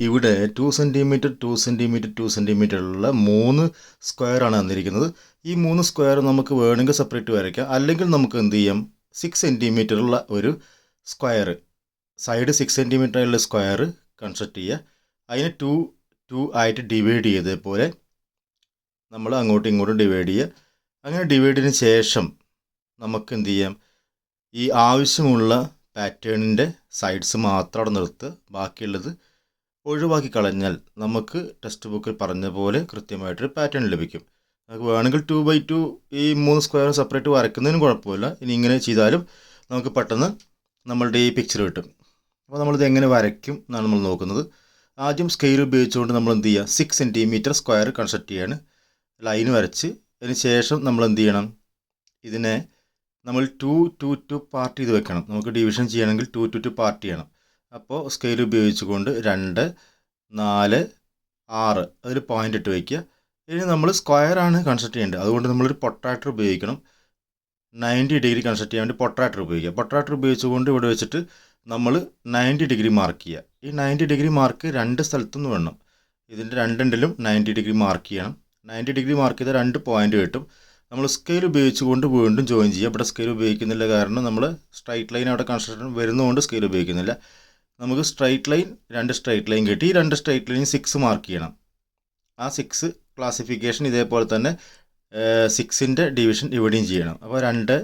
ഇവിടെ two centimetre two centimetre two സെന്റിമീറ്ററുള്ള മൂന്ന് സ്ക്വയറാണ് തന്നിരിക്കുന്നത്. ഈ മൂന്ന് സ്ക്വയർ നമുക്ക് വേണമെങ്കിൽ സെപ്പറേറ്റ് വരയ്ക്കാം. അല്ലെങ്കിൽ നമുക്ക് എന്ത് ചെയ്യാം? സിക്സ് സെന്റിമീറ്ററുള്ള ഒരു സ്ക്വയർ സൈഡ് സിക്സ് സെന്റിമീറ്റർ ഉള്ള സ്ക്വയർ കൺസ്ട്രക്ട് ചെയ്യുക. അതിനെ ടു ടു ആയിട്ട് ഡിവൈഡ് ചെയ്തതുപോലെ നമ്മൾ അങ്ങോട്ടും ഇങ്ങോട്ടും ഡിവൈഡ് ചെയ്യുക. അങ്ങനെ ഡിവൈഡിന് ശേഷം നമുക്ക് എന്ത് ചെയ്യാം? ഈ ആവശ്യമുള്ള പാറ്റേണിന്റെ സൈഡ്സ് മാത്രം അവിടെ നിർത്തുക. ബാക്കിയുള്ളത് ഒഴിവാക്കി കളഞ്ഞാൽ നമുക്ക് ടെക്സ്റ്റ് ബുക്കിൽ പറഞ്ഞ പോലെ കൃത്യമായിട്ടൊരു പാറ്റേൺ ലഭിക്കും. നമുക്ക് വേണമെങ്കിൽ ടു ബൈ ടു ഈ മൂന്ന് സ്ക്വയർ സെപ്പറേറ്റ് വരയ്ക്കുന്നതിനും കുഴപ്പമില്ല. ഇനി ഇങ്ങനെ ചെയ്താലും നമുക്ക് പെട്ടെന്ന് നമ്മളുടെ ഈ പിക്ചർ കിട്ടും. അപ്പോൾ നമ്മളിത് എങ്ങനെ വരയ്ക്കും എന്നാണ് നമ്മൾ നോക്കുന്നത്. ആദ്യം സ്കെയിൽ ഉപയോഗിച്ചുകൊണ്ട് നമ്മൾ എന്ത് ചെയ്യുക? സിക്സ് സെന്റിമീറ്റർ സ്ക്വയർ കൺസ്ട്രക്ട് ചെയ്യാണ്. ലൈൻ വരച്ച് അതിന് ശേഷം നമ്മൾ എന്ത് ചെയ്യണം? ഇതിനെ നമ്മൾ ടു ടു ടു പാർട്ട് ചെയ്ത് വെക്കണം. നമുക്ക് ഡിവിഷൻ ചെയ്യണമെങ്കിൽ ടു ടു ടു പാർട്ട് ചെയ്യണം. അപ്പോൾ സ്കെയിൽ ഉപയോഗിച്ചുകൊണ്ട് രണ്ട് നാല് ആറ്. അതിൽ പോയിന്റ് ഇട്ട് വയ്ക്കുക. ഇനി നമ്മൾ സ്ക്വയർ ആണ് കൺസ്ട്രക്ട് ചെയ്യേണ്ടത്. അതുകൊണ്ട് നമ്മളൊരു പൊട്ടാറ്റർ ഉപയോഗിക്കണം. നയന്റി ഡിഗ്രി കൺസ്ട്രക്ട് ചെയ്യാൻ വേണ്ടി പൊട്ടാറ്റർ ഉപയോഗിക്കുക. പൊട്ടാറ്റർ ഉപയോഗിച്ചുകൊണ്ട് ഇവിടെ വെച്ചിട്ട് നമ്മൾ നയന്റി ഡിഗ്രി മാർക്ക് ചെയ്യുക. ഈ നയന്റി ഡിഗ്രി മാർക്ക് രണ്ട് സ്ഥലത്തുനിന്ന് വേണം ഇതിന്റെ രണ്ടെണ്ടിലും നയന്റി ഡിഗ്രി മാർക്ക് ചെയ്യണം. നയന്റി ഡിഗ്രി മാർക്ക് ചെയ്ത രണ്ട് പോയിന്റ് കിട്ടും. നമ്മൾ സ്കെയിൽ ഉപയോഗിച്ചുകൊണ്ട് വീണ്ടും ജോയിൻ ചെയ്യുക. ഇവിടെ സ്കെയിൽ ഉപയോഗിക്കുന്നില്ല കാരണം നമ്മൾ സ്ട്രൈറ്റ് ലൈൻ അവിടെ കൺസ്ട്രക്ഷൻ വരുന്നതുകൊണ്ട് സ്കെയിൽ ഉപയോഗിക്കുന്നില്ല. നമുക്ക് സ്ട്രൈറ്റ് ലൈൻ രണ്ട് സ്ട്രൈറ്റ് ലൈൻ കിട്ടി. രണ്ട് സ്ട്രൈറ്റ് ലൈൻ സിക്സ് മാർക്ക് ചെയ്യണം. ആ സിക്സ് ക്ലാസിഫിക്കേഷൻ ഇതേപോലെ തന്നെ സിക്സിന്റെ ഡിവിഷൻ ഇവിടെയും ചെയ്യണം. അപ്പോൾ രണ്ട്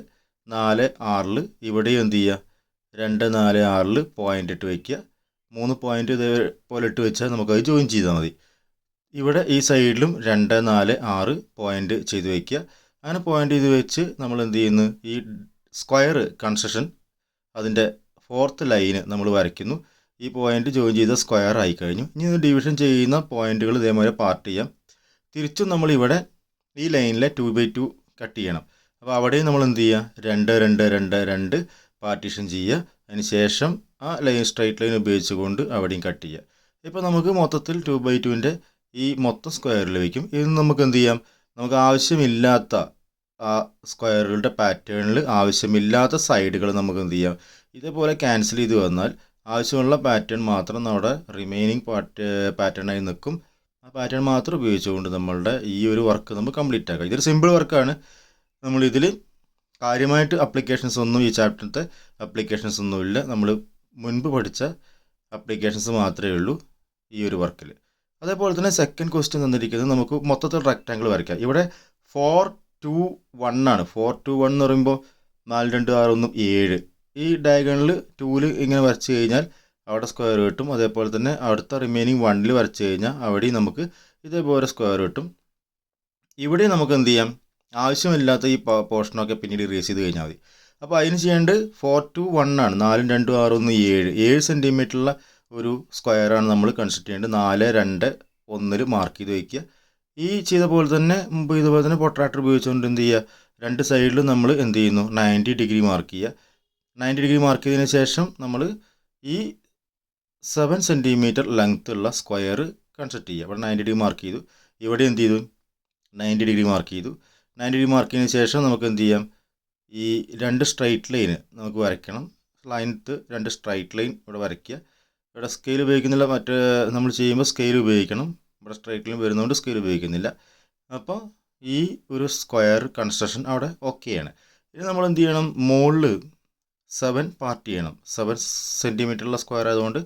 നാല് ആറിൽ ഇവിടെയും എന്ത് ചെയ്യുക? രണ്ട് നാല് ആറിൽ പോയിന്റ് ഇട്ട് വയ്ക്കുക മൂന്ന് പോയിന്റ് ഇതേപോലെ ഇട്ട് വെച്ചാൽ നമുക്കത് ജോയിൻ ചെയ്താൽ മതി. ഇവിടെ ഈ സൈഡിലും രണ്ട് നാല് ആറ് പോയിന്റ് ചെയ്ത് വയ്ക്കുക അങ്ങനെ പോയിന്റ് ചെയ്ത് വെച്ച് നമ്മൾ എന്ത് ചെയ്യുന്നു? ഈ സ്ക്വയർ കൺസ്ട്രക്ഷൻ അതിന്റെ ഫോർത്ത് ലൈന് നമ്മൾ വരയ്ക്കുന്നു. ഈ പോയിന്റ് ജോയിൻ ചെയ്ത സ്ക്വയർ ആയി കഴിഞ്ഞു ഇനി ഡിവിഷൻ ചെയ്യുന്ന പോയിന്റുകൾ ഇതേപോലെ പാർട്ട് ചെയ്യാം. തിരിച്ചും നമ്മൾ ഇവിടെ ഈ ലൈനിലെ ടു ബൈ ടു കട്ട് ചെയ്യണം. അപ്പോൾ അവിടെയും നമ്മൾ എന്ത് ചെയ്യുക? രണ്ട് രണ്ട് രണ്ട് രണ്ട് പാർട്ടീഷൻ ചെയ്യുക. അതിന് ശേഷം ആ ലൈൻ സ്ട്രൈറ്റ് ലൈൻ ഉപയോഗിച്ചുകൊണ്ട് അവിടെയും കട്ട് ചെയ്യുക. ഇപ്പോൾ നമുക്ക് മൊത്തത്തിൽ ടു ബൈ ടുവിന്റെ ഈ മൊത്തം സ്ക്വയർ ലഭിക്കും ഇത് നമുക്ക് എന്ത് ചെയ്യാം? നമുക്ക് ആവശ്യമില്ലാത്ത ആ സ്ക്വയറുകളുടെ പാറ്റേണിൽ ആവശ്യമില്ലാത്ത സൈഡുകൾ നമുക്ക് എന്ത് ചെയ്യാം? ഇതേപോലെ ക്യാൻസൽ ചെയ്ത് വന്നാൽ ആവശ്യമുള്ള പാറ്റേൺ മാത്രം നമ്മുടെ റിമൈനിങ് പാറ്റ് പാറ്റേണായി നിൽക്കും. ആ പാറ്റേൺ മാത്രം ഉപയോഗിച്ചുകൊണ്ട് നമ്മളുടെ ഈ ഒരു വർക്ക് നമുക്ക് കംപ്ലീറ്റ് ആക്കാം. ഇതൊരു സിമ്പിൾ വർക്കാണ് നമ്മളിതിൽ കാര്യമായിട്ട് അപ്ലിക്കേഷൻസ് ഒന്നും ഈ ചാപ്റ്ററിലത്തെ അപ്ലിക്കേഷൻസ് ഒന്നുമില്ല നമ്മൾ മുൻപ് പഠിച്ച അപ്ലിക്കേഷൻസ് മാത്രമേ ഉള്ളൂ ഈ ഒരു വർക്കിൽ അതേപോലെ തന്നെ സെക്കൻഡ് ക്വസ്റ്റ്യൻ തന്നിരിക്കുന്നത് നമുക്ക് മൊത്തത്തിൽ റെക്റ്റാങ്കിൾ വരയ്ക്കാം. ഇവിടെ ഫോർ ടു വൺ ആണ്. ഫോർ ടു വൺ എന്ന് പറയുമ്പോൾ നാല് രണ്ട് ആറ് ഒന്നും ഏഴ്. ഈ ഡയഗണിൽ ടൂവിൽ ഇങ്ങനെ വരച്ച് കഴിഞ്ഞാൽ അവിടെ സ്ക്വയർ കിട്ടും അതേപോലെ തന്നെ അടുത്ത റിമൈനിങ് വണ്ണിൽ വരച്ച് കഴിഞ്ഞാൽ അവിടെയും നമുക്ക് ഇതേപോലെ സ്ക്വയർ കിട്ടും ഇവിടെ നമുക്ക് എന്ത് ചെയ്യാം? ആവശ്യമില്ലാത്ത ഈ പോർഷനൊക്കെ പിന്നീട് ഇറേസ് ചെയ്ത് കഴിഞ്ഞാൽ മതി. അപ്പോൾ അതിന് ചെയ്യേണ്ടത് ഫോർ ടു വൺ ആണ്. നാലും രണ്ടും ആറും ഒന്ന് ഏഴ്. ഏഴ് സെന്റിമീറ്ററുള്ള ഒരു സ്ക്വയറാണ് നമ്മൾ കൺസിഡർ ചെയ്യേണ്ടത്. നാല് രണ്ട് ഒന്നിൽ മാർക്ക് ചെയ്ത് വയ്ക്കുക. ഈ ചെയ്ത പോലെ തന്നെ മുമ്പ് ഇതുപോലെ തന്നെ പൊട്രാക്ടർ ഉപയോഗിച്ചുകൊണ്ട് എന്ത് ചെയ്യുക? രണ്ട് സൈഡിലും നമ്മൾ എന്ത് ചെയ്യുന്നു? നയന്റി ഡിഗ്രി മാർക്ക് ചെയ്യുക. നയന്റി ഡിഗ്രി മാർക്ക് ചെയ്തതിന് ശേഷം നമ്മൾ ഈ സെവൻ സെന്റിമീറ്റർ ലെങ്ത് ഉള്ള സ്ക്വയർ കൺസ്ട്രക്ട് ചെയ്യുക. അവിടെ നയന്റി ഡിഗ്രി മാർക്ക് ചെയ്തു. ഇവിടെ എന്ത് ചെയ്തു? നയന്റി ഡിഗ്രി മാർക്ക് ചെയ്തു. നയന്റി ഡിഗ്രി മാർക്ക് ചെയ്തതിന് ശേഷം നമുക്ക് എന്ത് ചെയ്യാം? ഈ രണ്ട് സ്ട്രൈറ്റ് ലൈന് നമുക്ക് വരയ്ക്കണം. ലൈനത്ത് രണ്ട് സ്ട്രൈറ്റ് ലൈൻ ഇവിടെ വരയ്ക്കുക. ഇവിടെ സ്കെയിൽ ഉപയോഗിക്കുന്നില്ല. മറ്റ് നമ്മൾ ചെയ്യുമ്പോൾ സ്കെയിൽ ഉപയോഗിക്കണം. ഇവിടെ സ്ട്രൈറ്റ് ലൈൻ വരുന്നതുകൊണ്ട് സ്കെയിൽ ഉപയോഗിക്കുന്നില്ല. അപ്പോൾ ഈ ഒരു സ്ക്വയർ കൺസ്ട്രക്ഷൻ അവിടെ ഓക്കെയാണ് ഇനി നമ്മൾ എന്ത് ചെയ്യണം? മുകളിൽ സെവൻ പാർട്ട് ചെയ്യണം. സെവൻ സെന്റിമീറ്ററുള്ള സ്ക്വയർ ആയതുകൊണ്ട്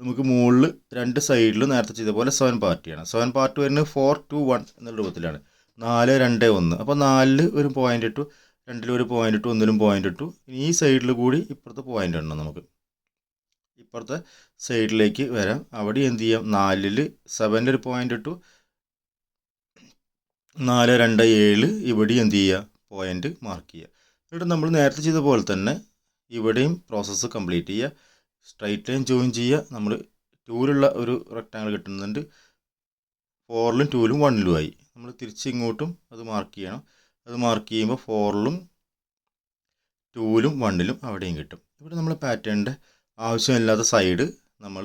നമുക്ക് മുകളിൽ രണ്ട് സൈഡിലും നേരത്തെ ചെയ്ത പോലെ സെവൻ പാർട്ട് ചെയ്യണം. സെവൻ പാർട്ട് വരുന്നത് ഫോർ ടു വൺ എന്നുള്ള രൂപത്തിലാണ്. നാല് രണ്ട് ഒന്ന്. അപ്പോൾ നാലിൽ ഒരു പോയിന്റ് ഇട്ടു രണ്ടിലും ഒരു പോയിന്റ് ഇട്ടു ഒന്നിലും പോയിന്റ് ഇട്ടു. ഇനി ഈ സൈഡിൽ കൂടി ഇപ്പുറത്തെ പോയിന്റ് ഇടണം നമുക്ക്. ഇപ്പുറത്തെ സൈഡിലേക്ക് വരാം. അവിടെ എന്ത് ചെയ്യാം? നാലിൽ സെവനിൽ ഒരു പോയിന്റ് ഇട്ടു. നാല് രണ്ട് ഏഴ് ഇവിടെ എന്ത് ചെയ്യുക? പോയിന്റ് മാർക്ക് ചെയ്യുക. എന്നിട്ട് നമ്മൾ നേരത്തെ ചെയ്ത പോലെ തന്നെ ഇവിടെയും പ്രോസസ്സ് കംപ്ലീറ്റ് ചെയ്യുക. സ്ട്രൈറ്റ് ലൈൻ ജോയിൻ ചെയ്യുക. നമ്മൾ ടൂലുള്ള ഒരു റെക്റ്റാങ്കിൾ കിട്ടുന്നുണ്ട്. ഫോറിലും ടൂലും വണ്ണിലും ആയി. നമ്മൾ തിരിച്ച് ഇങ്ങോട്ടും അത് മാർക്ക് ചെയ്യണം. അത് മാർക്ക് ചെയ്യുമ്പോൾ ഫോറിലും ടൂലും വണ്ണിലും അവിടെയും കിട്ടും. ഇവിടെ നമ്മൾ പാറ്റേണിന്റെ ആവശ്യമില്ലാത്ത സൈഡ് നമ്മൾ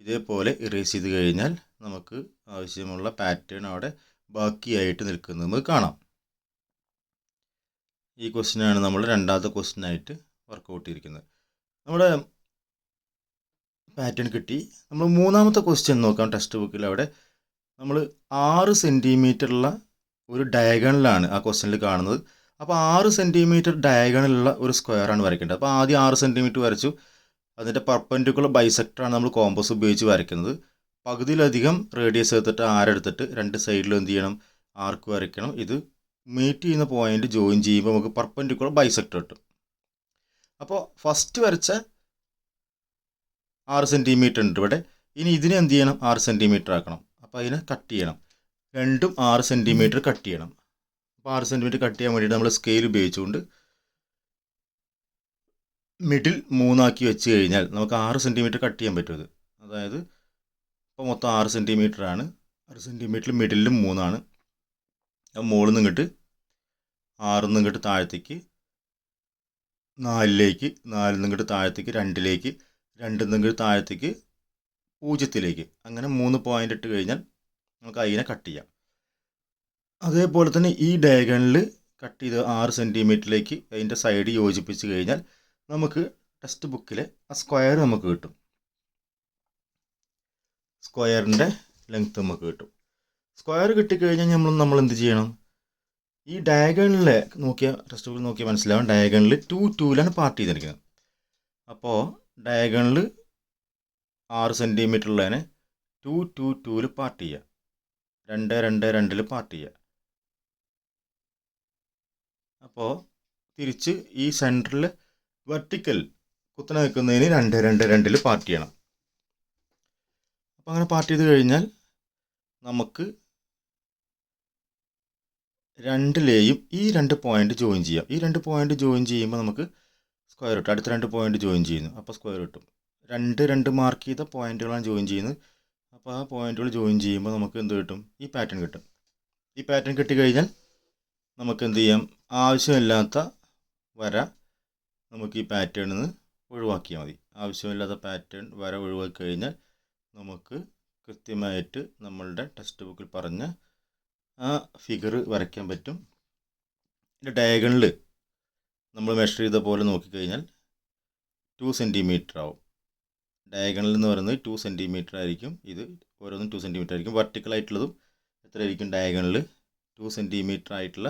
ഇതേപോലെ ഇറേസ് ചെയ്ത് കഴിഞ്ഞാൽ നമുക്ക് ആവശ്യമുള്ള പാറ്റേൺ അവിടെ ബാക്കിയായിട്ട് നിൽക്കുന്നത് നമുക്ക് കാണാം. ഈ ക്വസ്റ്റിനാണ് നമ്മൾ രണ്ടാമത്തെ ക്വസ്റ്റിനായിട്ട് വർക്കൗട്ട് ചെയ്തിരിക്കുന്നത് നമ്മുടെ പാറ്റേൺ കിട്ടി. നമ്മൾ മൂന്നാമത്തെ ക്വസ്റ്റ്യൻ നോക്കാം ടെക്സ്റ്റ് ബുക്കിൽ അവിടെ. നമ്മൾ ആറ് സെന്റിമീറ്ററുള്ള ഒരു ഡയഗണലാണ് ആ ക്വസ്റ്റ്യനിൽ കാണുന്നത്. അപ്പോൾ ആറ് സെന്റിമീറ്റർ ഡയഗണലുള്ള ഒരു സ്ക്വയറാണ് വരയ്ക്കേണ്ടത്. അപ്പോൾ ആദ്യം ആറ് സെന്റിമീറ്റർ വരച്ചു. അതിന്റെ പർപ്പൻഡിക്കുലർ ബൈസെക്ടറാണ് നമ്മൾ കോമ്പസ് ഉപയോഗിച്ച് വരയ്ക്കുന്നത്. പകുതിയിലധികം റേഡിയസ് എടുത്തിട്ട് ആരെടുത്തിട്ട് രണ്ട് സൈഡിലും എന്ത് ചെയ്യണം? ആർക്ക് വരയ്ക്കണം. ഇത് മീറ്റ് ചെയ്യുന്ന പോയിന്റ് ജോയിൻ ചെയ്യുമ്പോൾ നമുക്ക് പർപ്പൻഡിക്കുലർ ബൈസെക്ടർ കിട്ടും. അപ്പോൾ ഫസ്റ്റ് വരച്ച ആറ് സെന്റിമീറ്റർ ഉണ്ട് ഇവിടെ. ഇനി ഇതിനെ എന്ത് ചെയ്യണം? ആറ് സെന്റിമീറ്റർ ആക്കണം. അപ്പോൾ അതിനെ കട്ട് ചെയ്യണം. രണ്ടും ആറ് സെന്റിമീറ്റർ കട്ട് ചെയ്യണം. അപ്പോൾ ആറ് സെന്റിമീറ്റർ കട്ട് ചെയ്യാൻ വേണ്ടിയിട്ട് നമ്മൾ സ്കെയിൽ ഉപയോഗിച്ചുകൊണ്ട് മിഡിൽ മൂന്നാക്കി വെച്ച് കഴിഞ്ഞാൽ നമുക്ക് ആറ് സെന്റിമീറ്റർ കട്ട് ചെയ്യാൻ പറ്റും അതായത് ഇപ്പോൾ മൊത്തം ആറ് സെന്റിമീറ്റർ ആണ്. ആറ് സെന്റിമീറ്ററിൽ മിഡിലും മൂന്നാണ്. മുകളിൽ നിന്ന് ആറിൽ നിന്ന് ഇങ്ങോട്ട് താഴത്തേക്ക് നാലിലേക്ക് നാലിൽ നിന്ന് ഇങ്ങോട്ട് താഴത്തേക്ക് രണ്ടിലേക്ക് രണ്ടിൽ നിന്ന് ഇങ്ങോട്ട് താഴത്തേക്ക് പൂജ്യത്തിലേക്ക്. അങ്ങനെ മൂന്ന് പോയിന്റ് ഇട്ട് കഴിഞ്ഞാൽ നമുക്ക് അതിനെ കട്ട് ചെയ്യാം. അതേപോലെ തന്നെ ഈ ഡയഗണിൽ കട്ട് ചെയ്ത് ആറ് സെന്റിമീറ്ററിലേക്ക് അതിന്റെ സൈഡ് യോജിപ്പിച്ച് കഴിഞ്ഞാൽ നമുക്ക് ടെക്സ്റ്റ് ബുക്കിലെ ആ സ്ക്വയർ നമുക്ക് കിട്ടും. സ്ക്വയറിന്റെ ലെങ്ത്ത് നമുക്ക് കിട്ടും. സ്ക്വയർ കിട്ടിക്കഴിഞ്ഞാൽ നമ്മൾ നമ്മൾ എന്ത് ചെയ്യണം? ഈ ഡയഗണിൽ നോക്കിയ ടെക്സ്റ്റ് ബുക്കിൽ നോക്കിയാൽ മനസ്സിലാവും. ഡയഗണിൽ ടു ടൂലാണ് പാർട്ട് ചെയ്തിരിക്കുന്നത്. അപ്പോൾ ഡയഗണിൽ ആറ് സെന്റിമീറ്റർ ഉള്ളതിനെ ടു ടു ടൂവിൽ പാർട്ട് ചെയ്യുക. രണ്ട് രണ്ട് രണ്ടിൽ പാർട്ട് ചെയ്യുക. അപ്പോൾ തിരിച്ച് ഈ സെന്ററിൽ വെർട്ടിക്കൽ കുത്തനെ നിൽക്കുന്നതിന് രണ്ട് രണ്ട് രണ്ടിൽ പാർട്ട് ചെയ്യണം. അപ്പോൾ അങ്ങനെ പാർട്ട് ചെയ്ത് കഴിഞ്ഞാൽ നമുക്ക് രണ്ടിലെയും ഈ രണ്ട് പോയിന്റ് ജോയിൻ ചെയ്യാം. ഈ രണ്ട് പോയിന്റ് ജോയിൻ ചെയ്യുമ്പോൾ നമുക്ക് സ്ക്വയർ കിട്ടും അടുത്ത രണ്ട് പോയിന്റ് ജോയിൻ ചെയ്യുന്നു. അപ്പോൾ സ്ക്വയർ കിട്ടും രണ്ട് രണ്ട് മാർക്ക് ചെയ്ത പോയിന്റുകളാണ് ജോയിൻ ചെയ്യുന്നത്. അപ്പോൾ ആ പോയിന്റുകൾ ജോയിൻ ചെയ്യുമ്പോൾ നമുക്ക് എന്ത് കിട്ടും? ഈ പാറ്റേൺ കിട്ടും. ഈ പാറ്റേൺ കിട്ടിക്കഴിഞ്ഞാൽ നമുക്ക് എന്ത് ചെയ്യാം? ആവശ്യമില്ലാത്ത വര നമുക്ക് ഈ പാറ്റേണിൽ നിന്ന് ഒഴിവാക്കിയാൽ മതി. ആവശ്യമില്ലാത്ത പാറ്റേൺ വര ഒഴിവാക്കി കഴിഞ്ഞാൽ നമുക്ക് കൃത്യമായിട്ട് നമ്മളുടെ ടെക്സ്റ്റ് ബുക്കിൽ പറഞ്ഞ ആ ഫിഗർ വരയ്ക്കാൻ പറ്റും. ഇതിന്റെ ഡയഗണിൽ നമ്മൾ മെഷർ ചെയ്ത പോലെ നോക്കിക്കഴിഞ്ഞാൽ ടു സെന്റിമീറ്റർ ആവും. ഡയഗണൽ എന്ന് പറയുന്നത് ടു സെന്റിമീറ്റർ ആയിരിക്കും. ഇത് ഓരോന്നും ടു സെന്റിമീറ്റർ ആയിരിക്കും. വെർട്ടിക്കൽ ആയിട്ടുള്ളതും എത്ര ആയിരിക്കും ഡയഗണൽ ടു സെന്റിമീറ്റർ ആയിട്ടുള്ള